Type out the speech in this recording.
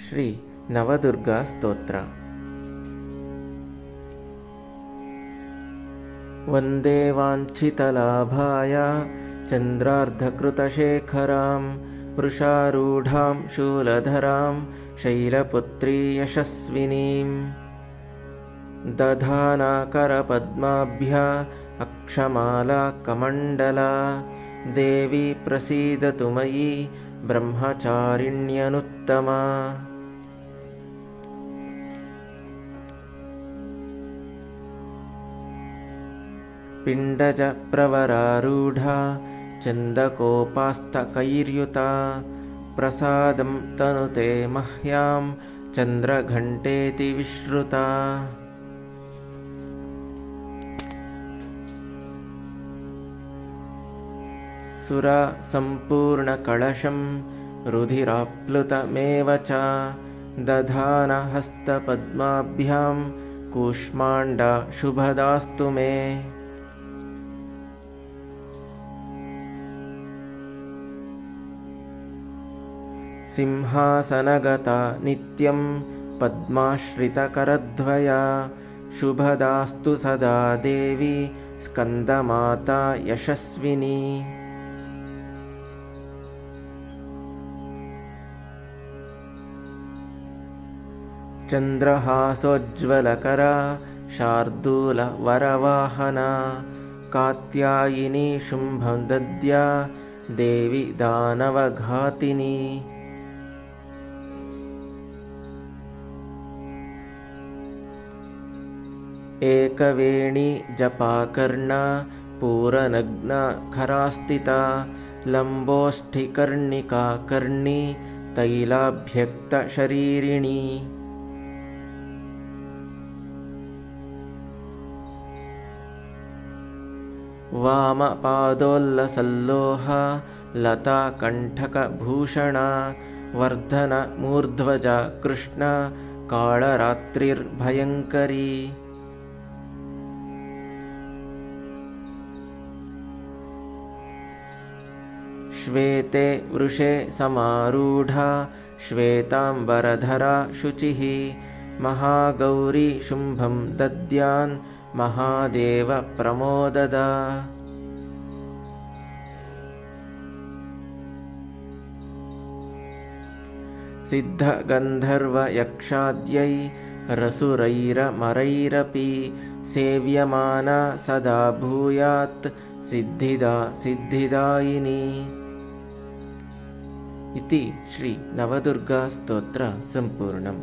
श्रीनवदुर्गास्तोत्र वन्दे वाञ्छितलाभाय चन्द्रार्धकृतशेखरां वृषारूढां शूलधरां शैलपुत्री यशस्विनीं। दधानाकरपद्माभ्या अक्षमालाकमण्डला देवी प्रसीदतु मयि ब्रह्मचारिण्यनुत्तमा पिण्डजप्रवरारूढा चन्दकोपास्तकैर्युता प्रसादं तनुते मह्यां चन्द्रघण्टेति विश्रुता। सुरा सम्पूर्णकळशं रुधिराप्लुतमेव च दधानहस्तपद्माभ्यां कूष्माण्डा शुभदास्तु मे सिंहासनगता नित्यं पद्माश्रितकरद्वया। शुभदास्तु सदा देवी स्कन्दमाता यशस्विनी। चन्द्रहासोज्ज्वलकरा शार्दूलवरवाहना कात्यायिनी शुम्भं दद्या देवि दानवघातिनी एकवेणी जपाकर्णा पूरनग्नखरास्थिता लम्बोष्ठिकर्णिका कर्णी तैलाभ्यक्तशरीरिणी। वामपादोल्लसल्लोहा लताकण्ठकभूषणा वर्धनमूर्ध्वजा कृष्णा काळरात्रिर्भयङ्करी श्वेते वृषे समारूढा श्वेताम्बरधरा शुचिः महागौरी शुम्भं दद्यान् महादेवप्रमोददा सिद्धगन्धर्वयक्षाद्यै रसुरैरमरैरपि सेव्यमाना सदा भूयात् सिद्धिदा सिद्धिदायिनी इति श्रीनवदुर्गास्तोत्रसम्पूर्णम्